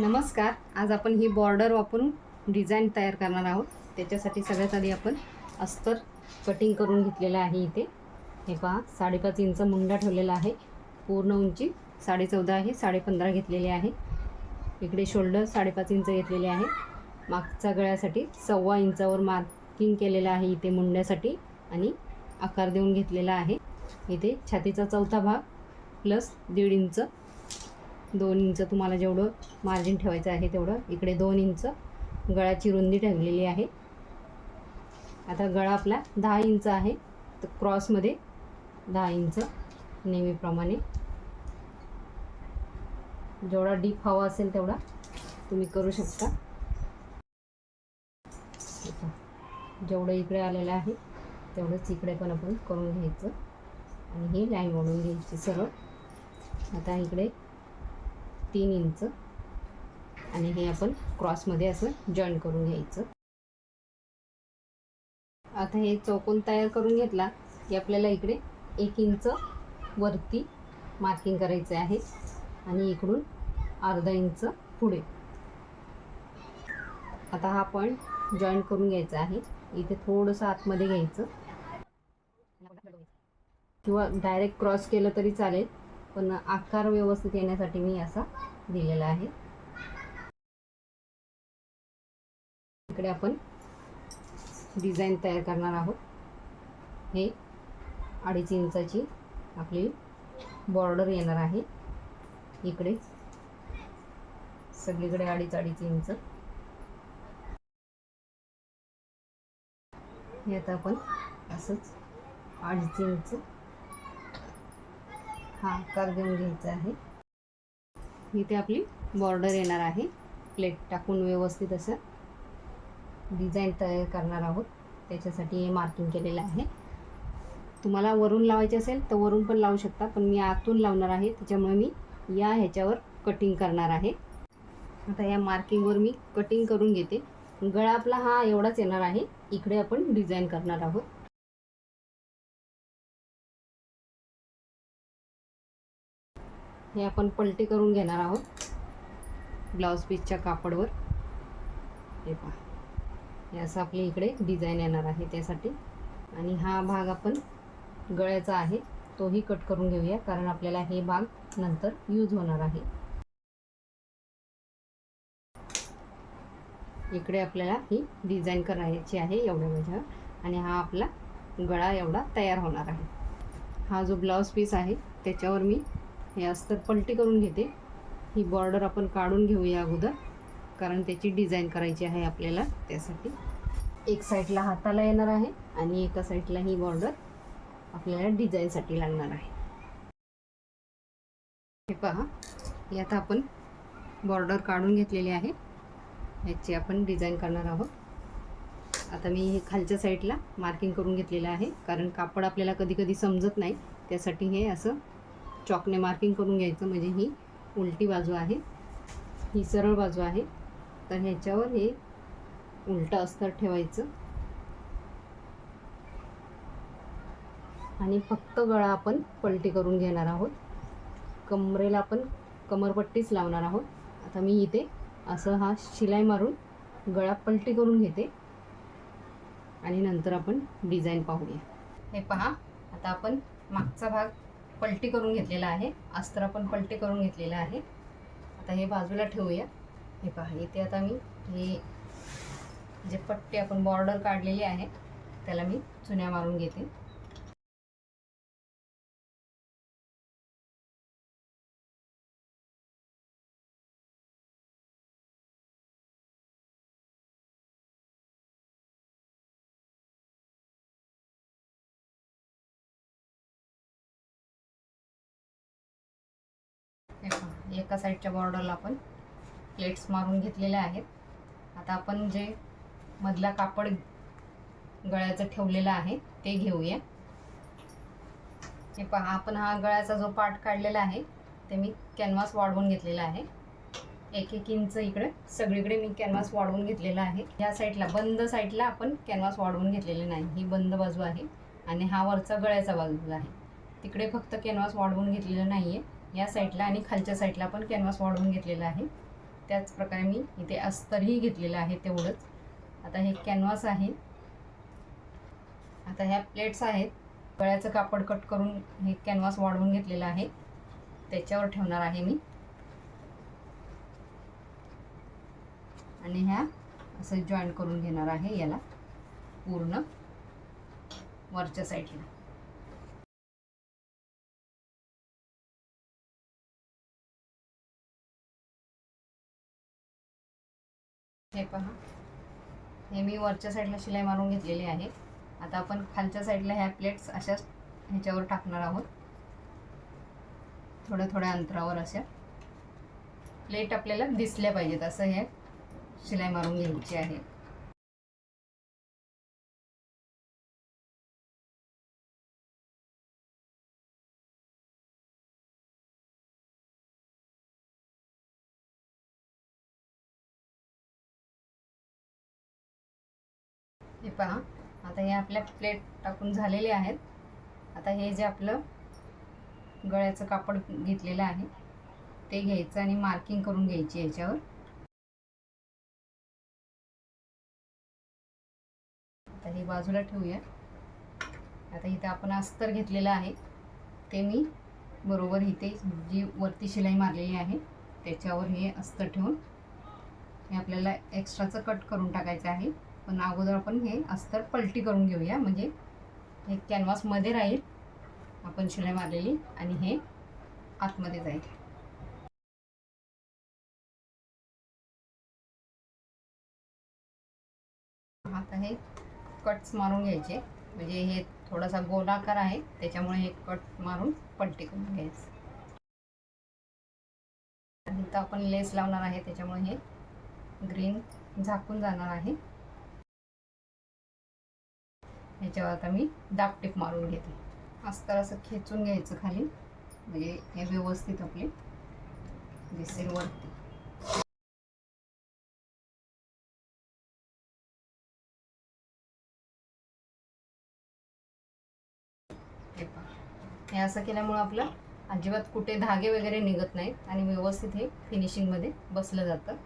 नमस्कार आज आपण ही बॉर्डर वापरून डिझाईन तयार करणार आहोत. त्याच्यासाठी सगळ्यात आधी आपण अस्तर कटिंग करून घेतलेलं आहे इथे. हे पहा साडेपाच इंच मुंडा ठेवलेला आहे. पूर्ण उंची साडे चौदा आहे साडे पंधरा घेतलेले आहे. इकडे शोल्डर साडेपाच इंच घेतलेले आहे. मागच्या गळ्यासाठी सव्वा इंचावर मार्किंग केलेलं आहे इथे मुंड्यासाठी आणि आकार देऊन घेतलेला आहे. इथे छातीचा चौथा भाग प्लस दीड इंच दोन इंच तुम्हाला जेवढं मार्जिन ठेवायचं आहे तेवढं. इकडे दोन इंच गळाची रुंदी ठेवलेली आहे. आता गळा आपला दहा इंच आहे. तर क्रॉसमध्ये दहा इंच नेहमीप्रमाणे. जेवढा डीप हवा असेल तेवढा तुम्ही करू शकता. जेवढं इकडे आलेलं आहे तेवढंच इकडे पण आपण करून घ्यायचं. आणि ही लाईन ओढून घ्यायची सरळ. आता इकडे तीन इंच. आणि हे आपण क्रॉसमध्ये असं जॉईन करून घ्यायचं. आता हे चौकोन तयार करून घेतला की आपल्याला इकडे एक इंच वरती मार्किंग करायचं आहे. आणि इकडून अर्धा इंच पुढे. आता हा पॉईंट जॉईन करून घ्यायचा आहे. इथे थोडंसं आतमध्ये घ्यायचं. किंवा डायरेक्ट क्रॉस केलं तरी चालेल. पण आकार व्यवस्थित येण्यासाठी मी असा दिलेला आहे. इकडे आपण डिझाईन तयार करणार आहोत. हे अडीच इंचाची आपली बॉर्डर येणार आहे. इकडे सगळीकडे अडीच अडीच इंच. हे आता आपण असंच अडीच इंच हा आकार देऊन घ्यायचा आहे. इथे आपली बॉर्डर येणार आहे. प्लेट टाकून व्यवस्थित असं डिझाईन तयार करणार आहोत. त्याच्यासाठी हे मार्किंग केलेलं आहे. तुम्हाला वरून लावायचे असेल तर वरून पण लावू शकता पण मी आतून लावणार आहे. त्याच्यामुळे मी या ह्याच्यावर कटिंग करणार आहे. आता या मार्किंगवर मी कटिंग करून घेते. गळा आपला हा एवढाच येणार आहे. इकडे आपण डिझाईन करणार आहोत. हे आपण पलटी करून घेणार आहोत. ब्लाऊज पीसच्या कापडवर. हे पहा. हे असं आपल्या इकडे डिझाईन येणार आहे त्यासाठी. आणि हा भाग आपण गळ्याचा आहे तोही कट करून घेऊया कारण आपल्याला हे भाग नंतर यूज होणार आहे. इकडे आपल्याला ही डिझाईन करायची आहे एवढ्या माझ्या. आणि हा आपला गळा एवढा तयार होणार आहे. हा जो ब्लाऊज पीस आहे त्याच्यावर मी हे अस्तर पलटी करून घेते. ही बॉर्डर आपण काढून घेऊया अगोदर. कारण त्याची डिझाईन करायची आहे आपल्याला. त्यासाठी एक साईडला हाताला येणार आहे आणि एका साईडला ही बॉर्डर आपल्याला डिझाईनसाठी लागणार आहे. हे पहा. यात आता आपण बॉर्डर काढून घेतलेली आहे. ह्याची आपण डिझाईन करणार आहोत. आता मी हे खालच्या साईडला मार्किंग करून घेतलेलं आहे. कारण कापड आपल्याला कधी कधी समजत नाही. त्यासाठी हे असं चॉकने मार्किंग करून घ्यायचं म्हणजे ही उलटी बाजू आहे. ही सरळ बाजू आहे. तर ह्याच्यावर हे उलटं अस्तर ठेवायचं. आणि फक्त गळा आपण पलटी करून घेणार आहोत. कमरेला आपण कमरपट्टीच लावणार आहोत. आता मी इथे असं हा शिलाई मारून गळा पलटी करून घेते. आणि नंतर आपण डिझाईन पाहूया. हे पहा आता आपण मागचा भाग पलटी करून घेतलेला आहे. अस्तर आपण पलटी करून घेतलेला आहे. आता हे बाजूला ठेवूया. हे पहा इथे आता मी हे जे पट्टी आपण बॉर्डर काढलेली आहे त्याला मी चुन्या मारून घेते. एका साईडच्या बॉर्डरला आपण प्लेट्स मारून घेतलेल्या आहेत. आता आपण जे मधला कापड गळ्याचं ठेवलेलं आहे ते घेऊया. हे पहा आपण हा गळ्याचा जो पार्ट काढलेला आहे ते मी कॅनव्हास वाढवून घेतलेला आहे. एक एक इंच इकडे सगळीकडे मी कॅनव्हास वाढवून घेतलेला आहे. या साईडला बंद साईडला आपण कॅनव्हास वाढवून घेतलेले नाही. ही बंद बाजू आहे आणि हा वरचा गळ्याचा बाजू आहे. तिकडे फक्त कॅनव्हास वाढवून घेतलेलं नाही आहे या साईडला आणि खालच्या साईडला पण कॅनव्हास वाढवून घेतलेला आहे. त्याच प्रकारे मी इथे अस्तरही घेतलेलं आहे तेवढंच. आता हे कॅनव्हास आहे. आता ह्या प्लेट्स आहेत. गळ्याचं कापड कट करून हे कॅनव्हास वाढवून घेतलेलं आहे. त्याच्यावर ठेवणार आहे मी. आणि ह्या असं जॉईन करून घेणार आहे याला. पूर्ण वरच्या साईडला. हे पहा. हे मी वरच्या साईडला शिलाई मारून घेतलेली आहे. आता आपण खालच्या साईडला ह्या प्लेट्स अशाच ह्याच्यावर टाकणार आहोत. थोड्या थोड्या अंतरावर अशा. प्लेट आपल्याला दिसल्या पाहिजेत असं हे शिलाई मारून घ्यायची आहे. हे पहा. आता हे आपल्या प्लेट टाकून झालेले आहेत. आता हे जे आपलं गळ्याचं कापड घेतलेलं आहे ते घ्यायचं आणि मार्किंग करून घ्यायची याच्यावर. आता हे बाजूला ठेवूया. आता इथं आपण अस्तर घेतलेलं आहे. ते मी बरोबर इथे जी वरती शिलाई मारलेली आहे त्याच्यावर हे अस्तर ठेवून हे आपल्याला एक्स्ट्राचं कट करून टाकायचं आहे. पण अगोदर आपण हे अस्तर पलटी करून घेऊया. म्हणजे हे कॅनव्हासमध्ये राहील. आपण शिलाई मारलेली आणि हे आतमध्ये जाईल. आता हे कट्स मारून घ्यायचे. म्हणजे हे थोडासा गोलाकार आहे. त्याच्यामुळे हे कट मारून पलटी करून घ्यायचं. इथं आपण लेस लावणार आहे. त्याच्यामुळे हे ग्रीन झाकून जाणार आहे. ह्याच्यावर आता मी दापटीप मारून घेते. अस्तर असं खेचून घ्यायचं खाली. म्हणजे हे व्यवस्थित आपले दिसेल वरती. हे हे असं केल्यामुळं आपलं अजिबात कुठे धागे वगैरे निघत नाहीत आणि व्यवस्थित हे फिनिशिंगमध्ये बसलं जातं.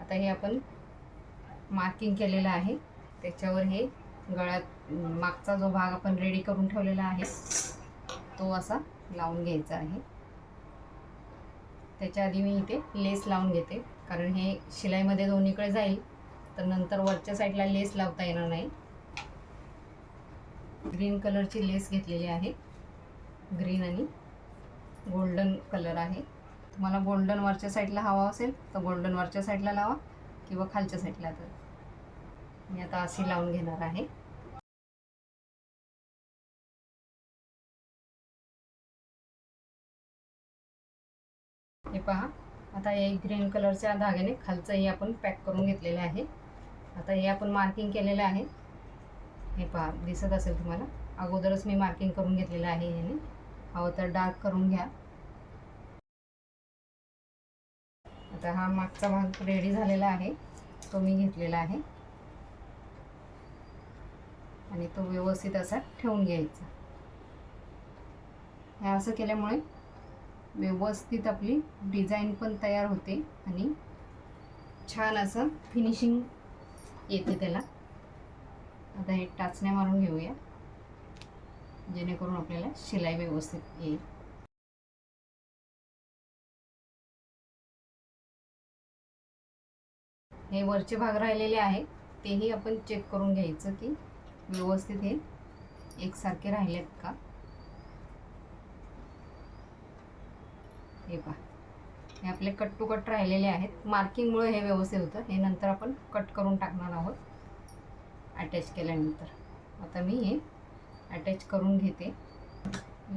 आता हे आपण मार्किंग केलेलं आहे. त्याच्यावर हे गळ्यात मागचा जो भाग आपण रेडी करून ठेवलेला आहे तो असा लावून घ्यायचा आहे. त्याच्या आधी मी इथे लेस लावून घेते. कारण हे शिलाईमध्ये दोन्हीकडे जाईल तर नंतर वरच्या साईडला लेस लावता येणार नाही. ग्रीन कलरची लेस घेतलेली आहे. ग्रीन आणि गोल्डन कलर आहे. तुम्हाला गोल्डन वरच्या साईडला हवा असेल तर गोल्डन वरच्या साईडला लावा किंवा खालच्या साईडला तर. मी आता अशी लावून घेणार आहे. हे पहा. आता हे ग्रीन कलरच्या धाग्याने खालचंही आपण पॅक करून घेतलेलं आहे. आता हे आपण मार्किंग केलेलं आहे. हे पहा दिसत असेल तुम्हाला? अगोदरच मी मार्किंग करून घेतलेलं आहे ह्याने हवं तर डार्क करून घ्या. आता हा मागचा भाग रेडी झालेला आहे. तो मी घेतलेला आहे. आणि तो व्यवस्थित असा ठेवून घ्यायचा. हे असं केल्यामुळे व्यवस्थित आपली डिझाईन पण तयार होते आणि छान असं फिनिशिंग येते त्याला. आता हे टाचण्या मारून घेऊया जेणेकरून आपल्याला शिलाई व्यवस्थित येईल. हे वरचे भाग राहिलेले आहेत तेही आपण चेक करून घ्यायचं की व्यवस्थित हे एकसारखे राहिलेत का? हे पहा. हे आपले कट टू कट राहिलेले आहेत. मार्किंगमुळे हे व्यवस्थित होतं. हे नंतर आपण कट करून टाकणार आहोत. अटॅच केल्यानंतर. आता मी हे अटॅच करून घेते.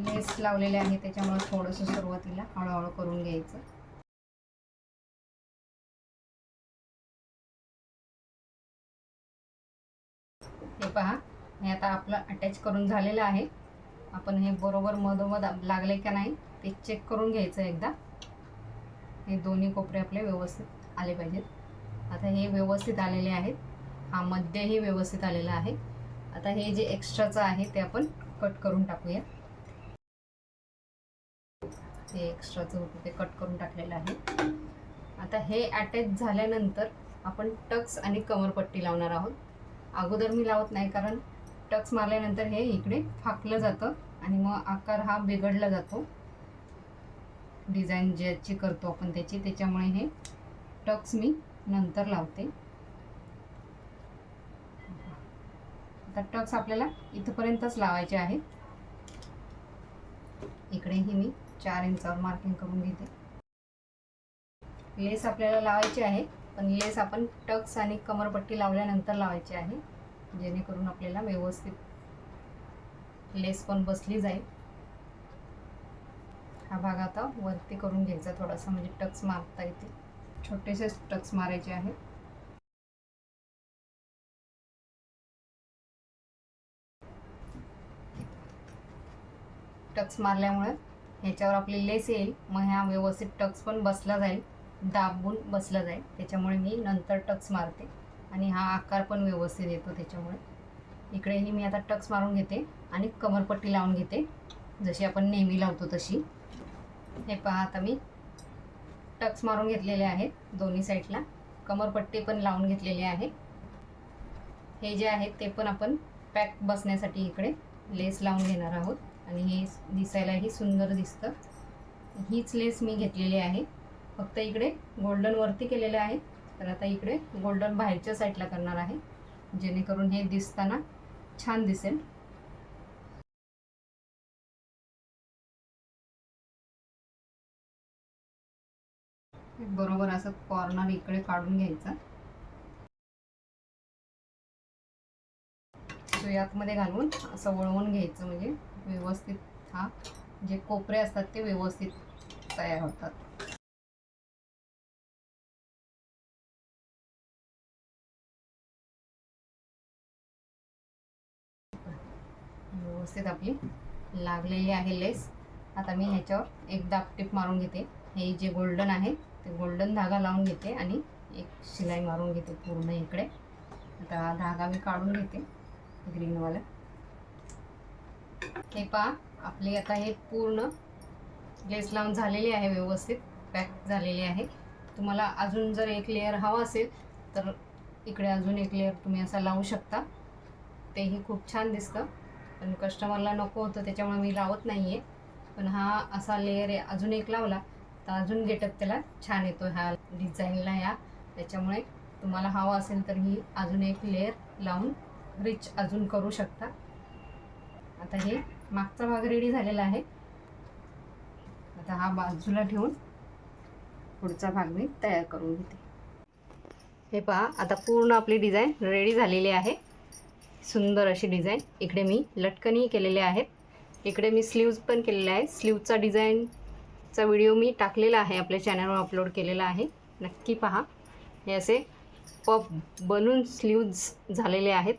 लेस लावलेले आहे. त्याच्यामुळे थोडंसं सुरुवातीला हळूहळू करून घ्यायचं. हे पहा. हे आता आपलं अटॅच करून झालेलं आहे. आपण हे बरोबर मधोमध लागले का नाही? एक चेक करून घ्यायचं एकदा. हे दोन्ही कोपरे आपले व्यवस्थित आले पाहिजेत. आता हे व्यवस्थित आलेले आहेत. हा मध्यही व्यवस्थित आलेला आहे. आता हे जे एक्स्ट्राचं आहे ते आपण कट करून टाकूया. हे एक्स्ट्राचं होतं ते कट करून टाकलेलं आहे. आता हे अटॅच झाल्यानंतर आपण टक्स आणि कमरपट्टी लावणार आहोत. अगोदर मी लावत नाही कारण टक्स मारल्यानंतर हे इकडे फाकलं जातं आणि मग आकार हा बिघडला जातो. डिझाईन ज्याची करतो आपण त्याची त्याच्यामुळे हे टक्स मी नंतर लावते. आता टक्स आपल्याला इथपर्यंतच लावायचे आहे इकडेही मी चार इंचावर मार्किंग करून घेते. लेस आपल्याला लावायची आहे पण लेस आपण टक्स आणि कमरपट्टी लावल्यानंतर लावायची आहे जेणेकरून आपल्याला व्यवस्थित लेस पण बसली जाईल. हा भाग आता वरती करून घ्यायचा थोडासा म्हणजे टक्स मारता येते छोटेसे टक्स मारायचे आहे. टक्स मारल्यामुळे ह्याच्यावर आपली लेस येईल मग ह्या व्यवस्थित टक्स पण बसला जाईल दाबून बसला जाईल. त्याच्यामुळे मी नंतर टक्स मारते आणि हा आकार पण व्यवस्थित येतो त्याच्यामुळे. इकडेही मी आता टक्स मारून घेते आणि कमरपट्टी लावून घेते. जशी आपण नेहमी लावतो तशी. हे पहा आता मी. टक्स मारून घेतलेले आहेत दोन्ही साईडला. कमरपट्टी पण लावून घेतलेली आहे. हे जे आहेत ते पण आपण पॅक बसण्यासाठी इकडे लेस लावून घेणार आहोत. आणि हे दिसायलाही सुंदर दिसतं. हीच लेस मी घेतलेली आहे. फक्त इकडे गोल्डन वरती केलेलं आहे. तर आता इकडे गोल्डन बाहेरच्या साईडला करणार आहे. जेणेकरून हे दिसताना छान दिसेल. बरोबर असं कॉर्नर इकडे काढून घ्यायचा. सुयातमध्ये घालून असं वळवून घ्यायचं म्हणजे व्यवस्थित हा जे कोपरे असतात ते व्यवस्थित तयार होतात. व्यवस्थित आपली लागलेली आहे लेस. आता मी ह्याच्यावर एक दाबटीप मारून घेते. हे जे गोल्डन आहे ते गोल्डन धागा लावून घेते आणि एक शिलाई मारून घेते पूर्ण इकडे. आता धागा मी काढून घेते ग्रीनवाला हे पहा आपली आता हे पूर्ण लेस लावून झालेली आहे व्यवस्थित पॅक झालेली आहे. तुम्हाला अजून जर एक लेअर हवा असेल तर इकडे अजून एक लेअर तुम्ही असा लावू शकता. तेही खूप छान दिसतं पण कस्टमरला नको होतं त्याच्यामुळे मी लावत नाही आहे पण हा असा लेअर आहे अजून एक लावला तर अजून गेटअप त्याला छान येतो ह्या डिझाईनला या. त्याच्यामुळे तुम्हाला हवा असेल तर ही अजून एक लेअर लावून रिच अजून करू शकता. आता हे मागचा भाग रेडी झालेला आहे. आता हा बाजूला ठेवून पुढचा भाग मी तयार करून घेते. हे पहा आता पूर्ण आपली डिझाईन रेडी झालेली आहे. सुंदर अशी डिझाईन इकडे मी लटकनही केलेले आहेत. इकडे मी स्लीव्ज पण केलेले आहे स्लीवचा चा व्हिडिओ मी टाकलेला आहे आपल्या चॅनलवर अपलोड केलेला आहे. नक्की पहा. हे असे पप बनून स्लीव्ज झालेले आहेत.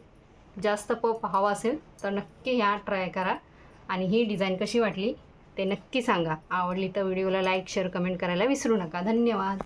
जास्त पप हवा असेल तर नक्की ह्या ट्राय करा. आणि ही डिझाईन कशी वाटली ते नक्की सांगा. आवडली तर व्हिडिओला लाईक शेअर कमेंट करायला विसरू नका. धन्यवाद.